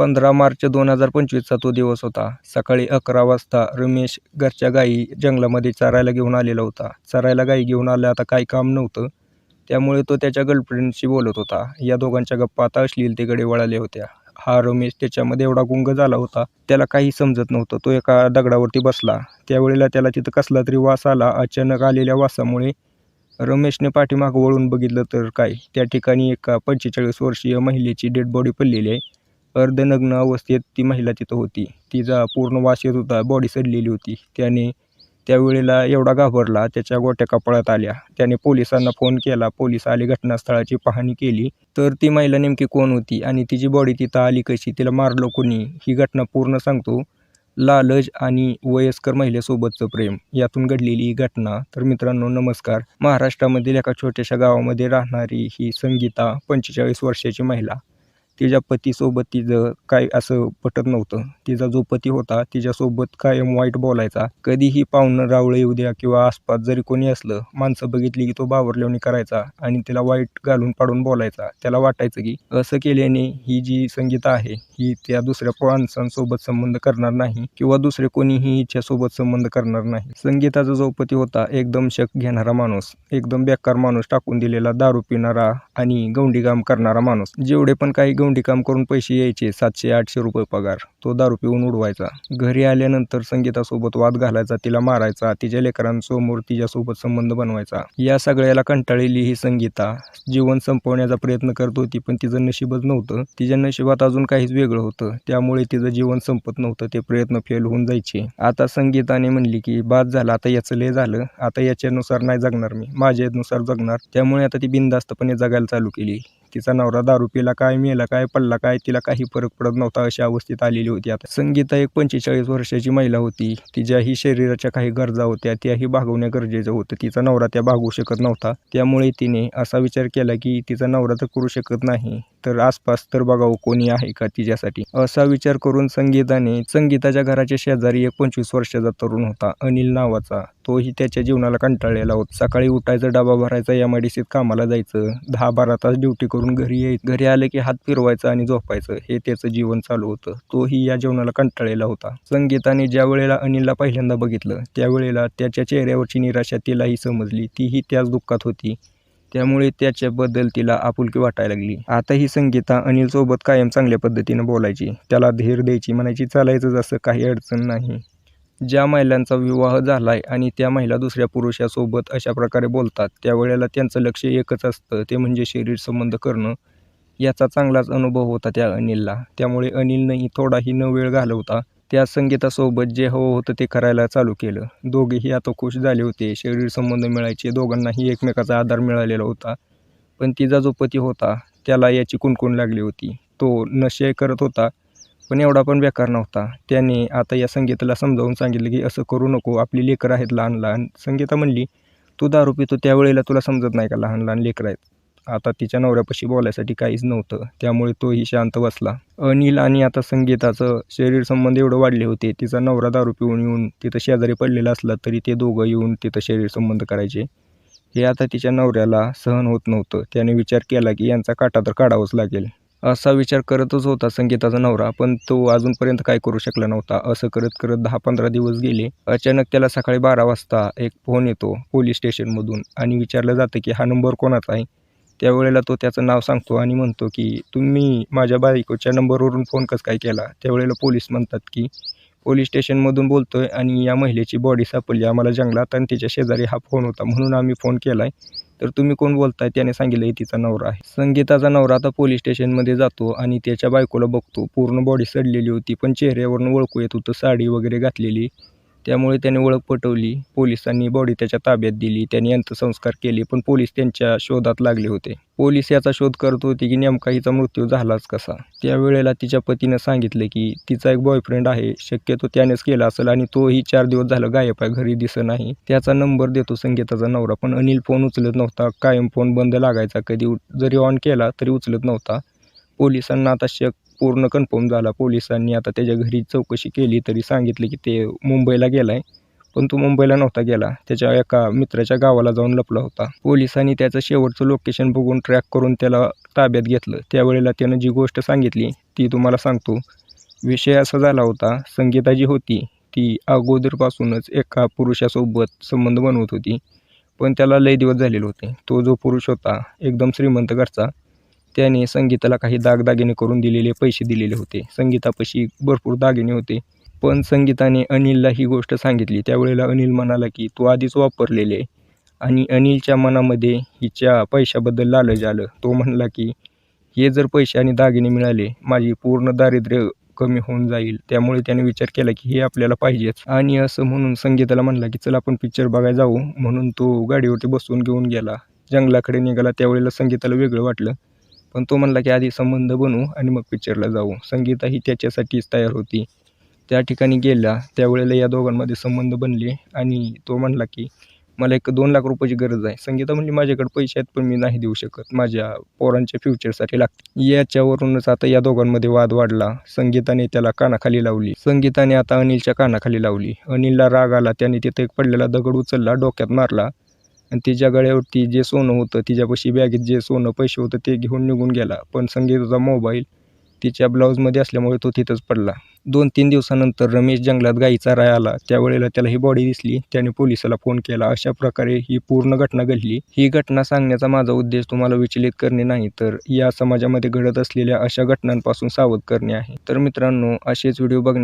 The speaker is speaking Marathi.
पंधरा मार्च दोन हजार पंचवीसचा तो दिवस होता. सकाळी अकरा वाजता रमेश घरच्या गायी जंगलामध्ये चरायला घेऊन आलेला होता. चरायला गायी घेऊन आला आता काही काम नव्हतं. त्यामुळे तो त्याच्या गर्लफ्रेंडशी बोलत होता. या दोघांच्या गप्पा आता अश्लीलतेकडे वळाल्या होत्या. हा रमेश त्याच्यामध्ये एवढा गुंग झाला होता त्याला काही समजत नव्हतं. तो एका दगडावरती बसला. त्यावेळेला त्याला तिथं कसला तरी वास आला. अचानक आलेल्या वासामुळे रमेशने पाठीमागं वळून बघितलं तर काय? त्या ठिकाणी एका पंचेचाळीस वर्षीय महिलेची डेड बॉडी पडलेली आहे. अर्धनग्न अवस्थेत ती महिला तिथं होती. तिचा पूर्ण वास येत होता. बॉडी सडलेली होती. त्याने त्यावेळेला एवढा घाबरला त्याच्या गोट्या कपाळात आल्या. त्याने पोलिसांना फोन केला. पोलीस आले घटनास्थळाची पाहणी केली. तर ती महिला नेमकी कोण होती आणि तिची बॉडी तिथं आली कशी? तिला मारलं कोणी? ही घटना पूर्ण सांगतो. लालज आणि वयस्कर महिलेसोबतचं प्रेम. यातून घडलेली ही घटना. तर मित्रांनो नमस्कार. महाराष्ट्रामधील एका छोट्याशा गावामध्ये राहणारी ही संगीता पंचेचाळीस वर्षाची महिला. तिच्या पतीसोबत तिचं काय असं पटत नव्हतं. तिचा जो पती होता तिच्यासोबत कायम वाईट बोलायचा. कधीही पाहुणं रावळं येऊ द्या किंवा आसपास जरी कोणी असलं माणसं बघितली की तो बावरलेवणी करायचा आणि तिला वाईट घालून पाडून बोलायचा. त्याला वाटायचं की असं केल्याने ही जी संगीता आहे ही त्या दुसऱ्या माणसांसोबत संबंध करणार नाही किंवा दुसरे कोणीही हिच्यासोबत संबंध करणार नाही. संगीताचा जो पती होता एकदम शक घेणारा माणूस एकदम बेकार माणूस टाकून दिलेला दारू पिणारा आणि गौंडीगाम करणारा माणूस. जेवढे पण काही गौंडी काम करून पैसे यायचे सातशे आठशे रुपये पगार. तो दारू पिऊन उडवायचा. घरी आल्यानंतर संगीतासोबत वाद घालायचा तिला मारायचा तिच्या लेकरांसमोर तिच्यासोबत संबंध बनवायचा. या सगळ्याला कंटाळलेली ही संगीता जीवन संपवण्याचा प्रयत्न करत होती पण तिचं नशीबच नव्हतं. तिच्या नशिबात अजून काहीच वेगळं होतं. त्यामुळे तिचं जीवन संपत नव्हतं ते प्रयत्न फेल होऊन जायचे. आता संगीताने म्हणली की बाद झालं आता याचं लय झालं. आता याच्यानुसार नाही जगणार मी. माझ्यानुसार जगणार. त्यामुळे आता ती बिनधास्तपणे जगायला चालू केली. तिचा नवरा दारू पिला काय मेला काय पडला काय तिला काही फरक पडत नव्हता अशा अवस्थेत आलेली होती. आता संगीता एक पंचेचाळीस वर्षाची महिला होती. तिच्याही शरीराच्या काही गरजा होत्या त्याही भागवणे गरजेचं होतं. तिचा नवरा त्या भागवू शकत नव्हता. त्यामुळे तिने असा विचार केला की तिचा नवरा तर करू शकत नाही. तर आसपास तर बघावं कोणी आहे का तिच्यासाठी. असा विचार करून संगीताने संगीताच्या घराच्या शेजारी एक पंचवीस वर्षाचा तरुण होता अनिल नावाचा. तोही त्याच्या जीवनाला कंटाळलेला होता. सकाळी उठायचं डबा भरायचा एम आय डी सीत कामाला जायचं. दहा बारा तास ड्युटी करून घरी यायचं घरी आलं की हात फिरवायचा आणि झोपायचं. हे त्याचं जीवन चालू होतं. तोही या जीवनाला कंटाळलेला होता. संगीताने ज्या वेळेला अनिलला पहिल्यांदा बघितलं त्यावेळेला त्याच्या चेहऱ्यावरची निराशा तिलाही समजली. तीही त्याच दुःखात होती. त्यामुळे त्याच्याबद्दल तिला आपुलकी वाटायला लागली. आता ही संगीता अनिलसोबत कायम चांगल्या पद्धतीनं बोलायची. त्याला धीर द्यायची म्हणायची चालायचं जसं काही अडचण नाही. ज्या महिलांचा विवाह झाला आहे आणि त्या महिला दुसऱ्या पुरुषासोबत अशा प्रकारे बोलतात त्यावेळेला त्यांचं लक्ष एकच असतं ते म्हणजे शरीर संबंध करणं. याचा चांगलाच अनुभव होता त्या अनिलला. त्यामुळे अनिलनंही थोडाही न वेळ घालवता त्या संगीतासोबत जे हवं होतं ते करायला चालू केलं. दोघेही आता खुश झाले होते. शरीर संबंध मिळायचे. दोघांनाही एकमेकाचा आधार मिळालेला होता. पण तिचा जो पती होता त्याला याची कुणकुण लागली होती. तो नशे करत होता पण एवढा पण बेकार नव्हता. त्याने आता या संगीताला समजावून सांगितलं की असं करू नको. आपली लेकरं आहेत लहान लहान संगीता म्हणली तू दारू पितो त्यावेळेला तुला समजत नाही का लहान लहान लेकरं आहेत? आता तिच्या नवऱ्यापाशी बोलायसाठी काहीच नव्हतं. त्यामुळे तोही शांत बसला. अनिल आणि आता संगीताचं शरीर संबंध एवढं वाढले होते तिचा नवरा दारू पिऊन येऊन तिथं शेजारी पडलेला असला तरी ते दोघं येऊन तिथं शरीर संबंध करायचे. हे आता तिच्या नवऱ्याला सहन होत नव्हतं. त्याने विचार केला की यांचा काटा तर काढावाच लागेल. असा विचार करतच होता संगीताचा नवरा पण तो अजूनपर्यंत काय करू शकला नव्हता. असं करत करत दहा पंधरा दिवस गेले. अचानक त्याला सकाळी बारा वाजता एक फोन येतो पोलीस स्टेशनमधून आणि विचारलं जातं की हा नंबर कोणाचा आहे? त्यावेळेला तो त्याचं नाव सांगतो आणि म्हणतो की तुम्ही माझ्या बायकोच्या नंबरवरून फोन कसं काय केला? त्यावेळेला पोलीस म्हणतात की पोलीस स्टेशनमधून बोलतो आहे आणि या महिलेची बॉडी सापडली. आम्हाला जंगलात आणि तिच्या शेजारी हा फोन होता. म्हणून आम्ही फोन केला आहे तर तुम्ही कोण बोलताय? त्याने सांगितलं आहे तिचा नवरा आहे. संगीताचा नवरा आता पोलीस स्टेशनमध्ये जातो आणि त्याच्या बायकोला बघतो. पूर्ण बॉडी सडलेली होती पण चेहऱ्यावरून ओळखू येत होतं. साडी वगैरे घातलेली. त्यामुळे त्याने ओळख पटवली. पोलिसांनी बॉडी त्याच्या ताब्यात दिली. त्यांनी अंत्यसंस्कार केले पण पोलीस त्यांच्या शोधात लागले होते. पोलीस याचा शोध करत होते की नेमका हिचा मृत्यू झालाच कसा? त्यावेळेला तिच्या पतीनं सांगितलं की तिचा एक बॉयफ्रेंड आहे. शक्यतो त्यानेच केला असेल आणि तोही चार दिवस झालं गायब आहे घरी दिसत नाही. त्याचा नंबर देतो संगीताचा नवरा पण अनिल फोन उचलत नव्हता. कायम फोन बंद लागायचा. कधी उ- जरी ऑन केला तरी उचलत नव्हता. पोलिसांना आता शक पूर्ण कन्फर्म झाला पोलिसांनी. आता त्याच्या घरी चौकशी केली तरी सांगितलं की ते मुंबईला गेला आहे पण तो मुंबईला नव्हता गेला. त्याच्या एका मित्राच्या गावाला जाऊन लपला होता. पोलिसांनी त्याचं शेवटचं लोकेशन बघून ट्रॅक करून त्याला ताब्यात घेतलं. त्यावेळेला त्यानं जी गोष्ट सांगितली ती तुम्हाला सांगतो. विषय असा झाला होता संगीता जी होती ती अगोदरपासूनच एका पुरुषासोबत संबंध बनवत होती. पण त्याला लय दिवस झालेले होते. तो जो पुरुष होता एकदम श्रीमंत घरचा त्याने संगीताला काही दागदागिने करून दिलेले पैसे दिलेले होते. संगीतापाशी भरपूर दागिने होते. पण संगीताने अनिलला ही गोष्ट सांगितली. त्यावेळेला अनिल म्हणाला की तू आधीच वापरलेले आणि अनिलच्या मनामध्ये हिच्या पैशाबद्दल लालच आलं. तो म्हणला की हे जर पैसे आणि दागिने मिळाले माझी पूर्ण दारिद्र्य कमी होऊन जाईल. त्यामुळे त्याने विचार केला की हे आपल्याला पाहिजेच. आणि असं म्हणून संगीताला म्हणला की चल आपण पिक्चर बघायला जाऊ. म्हणून तो गाडीवरती बसून घेऊन गेला. जंगलाकडे निघाला. त्यावेळेला संगीताला वेगळं वाटलं. पण तो म्हणला की आधी संबंध बनवू आणि मग पिक्चरला जाऊ. संगीता ही त्याच्यासाठीच तयार होती. त्या ठिकाणी गेला त्यावेळेला या दोघांमध्ये संबंध बनले आणि तो म्हणला की मला एक दोन लाख रुपयाची गरज आहे. संगीता म्हणजे माझ्याकडे पैसे आहेत पण मी नाही देऊ शकत. माझ्या पोरांच्या फ्युचरसाठी लागते याच्यावरूनच आता या दोघांमध्ये वाद वाढला. संगीताने त्याला कानाखाली लावली. संगीताने आता अनिलच्या कानाखाली लावली. अनिलला राग आला. त्याने तिथे एक पडलेला दगड उचलला डोक्यात मारला. आणि तिच्या गळ्यावरती जे सोनं होतं तिच्यापाशी बॅगेत जे सोनं पैसे होतं ते घेऊन निघून गेला. पण संगीताचा मोबाईल. तिच्या ब्लाऊजमध्ये असल्यामुळे तो तिथंच पडला. दोन तीन दिवसानंतर रमेश जंगलात गाई चराय आला. त्यावेळेला त्याला ही बॉडी दिसली. त्याने पोलिसाला फोन केला. अशा प्रकारे ही पूर्ण घटना घडली. ही घटना सांगण्याचा माझा उद्देश तुम्हाला विचलित करणे नाही तर या समाजामध्ये घडत असलेल्या अशा घटनांपासून सावध करणे आहे. तर मित्रांनो असेच व्हिडिओ बघण्या